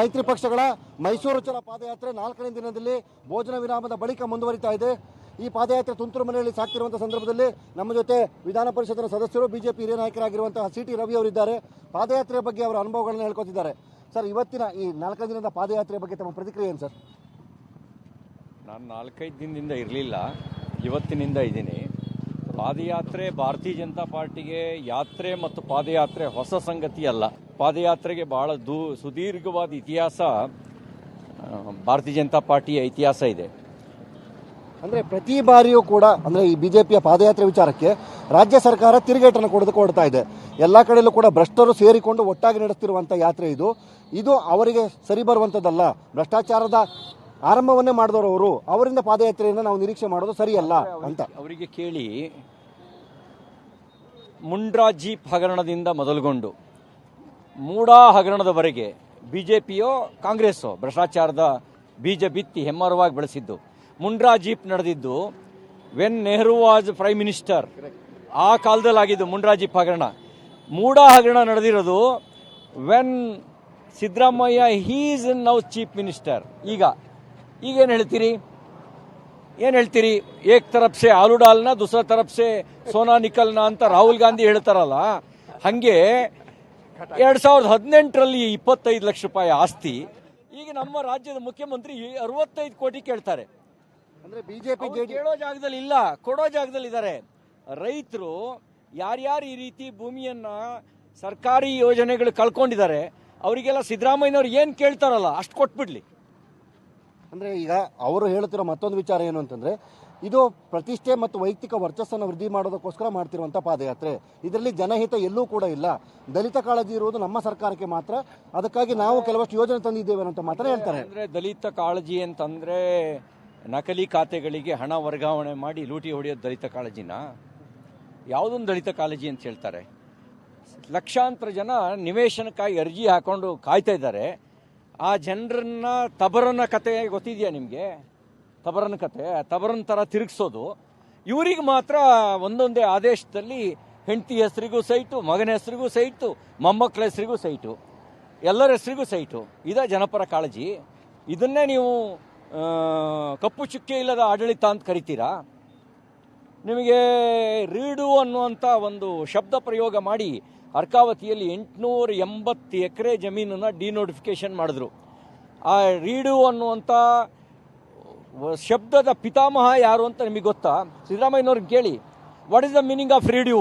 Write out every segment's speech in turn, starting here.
ಮೈತ್ರಿ ಪಕ್ಷಗಳ ಮೈಸೂರು ಚಲ ಪಾದಯಾತ್ರೆ ನಾಲ್ಕನೇ ದಿನದಲ್ಲಿ ಭೋಜನ ವಿರಾಮದ ಬಳಿಕ ಮುಂದುವರಿತಾ ಇದೆ. ಈ ಪಾದಯಾತ್ರೆ ತುಂತುರು ಮನೆಯಲ್ಲಿ ಸಾಕ್ತಿರುವಂತಹ ಸಂದರ್ಭದಲ್ಲಿ ನಮ್ಮ ಜೊತೆ ವಿಧಾನ ಪರಿಷತ್ತಿನ ಸದಸ್ಯರು, ಬಿಜೆಪಿ ಹಿರಿಯ ನಾಯಕರಾಗಿರುವಂತಹ ಸಿ ಟಿ ರವಿ ಅವರಿದ್ದಾರೆ. ಪಾದಯಾತ್ರೆಯ ಬಗ್ಗೆ ಅವರ ಅನುಭವಗಳನ್ನು ಹೇಳ್ಕೊತಿದ್ದಾರೆ. ಸರ್, ಇವತ್ತಿನ ಈ ನಾಲ್ಕೈದು ದಿನದ ಪಾದಯಾತ್ರೆ ಬಗ್ಗೆ ತಮ್ಮ ಪ್ರತಿಕ್ರಿಯೆ ಏನು ಸರ್? ನಾನು ನಾಲ್ಕೈದು ದಿನದಿಂದ ಇರಲಿಲ್ಲ. ಇವತ್ತಿನಿಂದ ಇದ್ದೀನಿ. ಪಾದಯಾತ್ರೆ ಭಾರತೀಯ ಜನತಾ ಪಾರ್ಟಿಗೆ ಯಾತ್ರೆ ಮತ್ತು ಪಾದಯಾತ್ರೆ ಹೊಸ ಸಂಗತಿ ಅಲ್ಲ. ಪಾದಯಾತ್ರೆಗೆ ಬಹಳ ದೂ, ಸುದೀರ್ಘವಾದ ಇತಿಹಾಸ ಭಾರತೀಯ ಜನತಾ ಪಾರ್ಟಿಯ ಇತಿಹಾಸ ಇದೆ. ಅಂದರೆ ಪ್ರತಿ ಬಾರಿಯೂ ಕೂಡ, ಅಂದರೆ ಈ ಬಿಜೆಪಿಯ ಪಾದಯಾತ್ರೆ ವಿಚಾರಕ್ಕೆ ರಾಜ್ಯ ಸರ್ಕಾರ ತಿರುಗೇಟನ್ನು ಕೊಡದು ಕೊಡ್ತಾ ಇದೆ. ಎಲ್ಲ ಕಡೆಯಲ್ಲೂ ಕೂಡ ಭ್ರಷ್ಟರು ಸೇರಿಕೊಂಡು ಒಟ್ಟಾಗಿ ನಡೆಸ್ತಿರುವಂಥ ಯಾತ್ರೆ ಇದು. ಇದು ಅವರಿಗೆ ಸರಿ ಬರುವಂಥದ್ದಲ್ಲ ಭ್ರಷ್ಟಾಚಾರದ ಆರಂಭವನ್ನೇ ಮಾಡಿದವರು ಅವರು. ಅವರಿಂದ ಪಾದಯಾತ್ರೆಯನ್ನು ನಾವು ನಿರೀಕ್ಷೆ ಮಾಡೋದು ಸರಿಯಲ್ಲ ಅಂತ. ಅವರಿಗೆ ಕೇಳಿ ಮುಂಡ್ರಾ ಜೀಪ್ ಹಗರಣದಿಂದ ಮೊದಲುಗೊಂಡು ಮೂಡಾ ಹಗರಣದವರೆಗೆ ಬಿಜೆಪಿಯೋ ಕಾಂಗ್ರೆಸ್ಸೋ ಭ್ರಷ್ಟಾಚಾರದ ಬೀಜ ಬಿತ್ತಿ ಹೆಮ್ಮರವಾಗಿ ಬೆಳೆಸಿದ್ದು. ಮುಂಡ್ರಾ ಜೀಪ್ ನಡೆದಿದ್ದು when Nehru was prime minister ಆ ಕಾಲದಲ್ಲಿ ಆಗಿದ್ದು ಮುಂಡ್ರಾ ಜೀಪ್ ಹಗರಣ. ಮೂಡಾ ಹಗರಣ ನಡೆದಿರೋದು when Siddaramaiah he's now chief minister. ಈಗ ಈಗೇನು ಹೇಳ್ತೀರಿ? ಏನು ಹೇಳ್ತೀರಿ? ಏಕ್ ತರಫ್ ಸೆ ಆಲೂ ಡಾಲ್ನ ದುಸರಾ ತರಫ್ ಸೆ ಸೋನಾ ನಿಕಲ್ನ ಅಂತ ರಾಹುಲ್ ಗಾಂಧಿ ಹೇಳ್ತಾರಲ್ಲ ಹಾಗೆ ಎರಡು ಸಾವಿರದ ಹದಿನೆಂಟರಲ್ಲಿ ಇಪ್ಪತ್ತೈದು ಲಕ್ಷ ರೂಪಾಯಿ ಆಸ್ತಿ. ಈಗ ನಮ್ಮ ರಾಜ್ಯದ ಮುಖ್ಯಮಂತ್ರಿ ಅರವತ್ತೈದು ಕೋಟಿ ಕೇಳ್ತಾರೆ. ಅಂದ್ರೆ ಬಿಜೆಪಿ ಕೇಳೋ ಜಾಗದಲ್ಲಿ ಇಲ್ಲ ಕೊಡೋ ಜಾಗದಲ್ಲಿ ಇದ್ದಾರೆ. ರೈತರು ಯಾರ್ಯಾರು ಈ ರೀತಿ ಭೂಮಿಯನ್ನ ಸರ್ಕಾರಿ ಯೋಜನೆಗಳು ಕಳ್ಕೊಂಡಿದ್ದಾರೆ ಅವರಿಗೆಲ್ಲ ಸಿದ್ದರಾಮಯ್ಯನವ್ರು ಏನು ಕೇಳ್ತಾರಲ್ಲ ಅಷ್ಟು ಕೊಟ್ಬಿಡ್ಲಿ. ಅಂದ್ರೆ ಈಗ ಅವರು ಹೇಳುತ್ತಿರೋ ಮತ್ತೊಂದು ವಿಚಾರ ಏನು ಅಂತಂದ್ರೆ, ಇದು ಪ್ರತಿಷ್ಠೆ ಮತ್ತು ವೈಯಕ್ತಿಕ ವರ್ಚಸ್ಸನ್ನು ವೃದ್ಧಿ ಮಾಡೋದಕ್ಕೋಸ್ಕರ ಮಾಡ್ತಿರುವಂಥ ಪಾದಯಾತ್ರೆ. ಇದರಲ್ಲಿ ಜನಹಿತ ಎಲ್ಲೂ ಕೂಡ ಇಲ್ಲ. ದಲಿತ ಕಾಳಜಿ ಇರುವುದು ನಮ್ಮ ಸರ್ಕಾರಕ್ಕೆ ಮಾತ್ರ. ಅದಕ್ಕಾಗಿ ನಾವು ಕೆಲವಷ್ಟು ಯೋಜನೆ ತಂದಿದ್ದೇವೆ ಅಂತ ಮಾತ್ರ ಹೇಳ್ತಾರೆ. ಅಂದ್ರೆ ದಲಿತ ಕಾಳಜಿ ಅಂತಂದ್ರೆ ನಕಲಿ ಖಾತೆಗಳಿಗೆ ಹಣ ವರ್ಗಾವಣೆ ಮಾಡಿ ಲೂಟಿ ಹೊಡೆಯೋದು ದಲಿತ ಕಾಳಜಿನ? ಯಾವುದೊಂದು ದಲಿತ ಕಾಳಜಿ ಅಂತ ಹೇಳ್ತಾರೆ. ಲಕ್ಷಾಂತರ ಜನ ನಿವೇಶನಕ್ಕಾಗಿ ಅರ್ಜಿ ಹಾಕೊಂಡು ಕಾಯ್ತಾ ಇದ್ದಾರೆ. ಆ ಜನರನ್ನ ತಬರನ ಕತೆ ಗೊತ್ತಿದೆಯಾ ನಿಮಗೆ? ತಬರನ ಕತೆ ತಬರನ ಥರ ತಿರುಗಿಸೋದು. ಇವರಿಗೆ ಮಾತ್ರ ಒಂದೊಂದೇ ಆದೇಶದಲ್ಲಿ ಹೆಂಡತಿ ಹೆಸರಿಗೂ ಸೈಟು ಮಗನ ಹೆಸರಿಗೂ ಸೈಟು ಮೊಮ್ಮಕ್ಕಳ ಹೆಸರಿಗೂ ಸೈಟು ಎಲ್ಲರ ಹೆಸರಿಗೂ ಸೈಟು ಇದೇ ಜನಪರ ಕಾಳಜಿ. ಇದನ್ನೇ ನೀವು ಕಪ್ಪು ಚುಕ್ಕೆ ಇಲ್ಲದ ಆಡಳಿತ ಅಂತ ಕರಿತೀರಾ? ನಿಮಗೆ ರೀಡು ಅನ್ನುವಂಥ ಒಂದು ಶಬ್ದ ಪ್ರಯೋಗ ಮಾಡಿ ಅರ್ಕಾವತಿಯಲ್ಲಿ ಎಂಟುನೂರ ಎಂಬತ್ತು ಎಕರೆ ಜಮೀನನ್ನು ಡಿನೋಟಿಫಿಕೇಶನ್ ಮಾಡಿದ್ರು. ಆ ರೀಡು ಅನ್ನುವಂಥ ಶಬ್ದದ ಪಿತಾಮಹ ಯಾರು ಅಂತ ನಿಮಗೆ ಗೊತ್ತಾ? ಸಿದ್ದರಾಮಯ್ಯನವ್ರಿಗೆ ಕೇಳಿ. What is the meaning of redo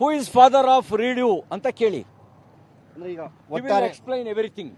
who is father of redo ಅಂತ ಕೇಳಿ. Explain everything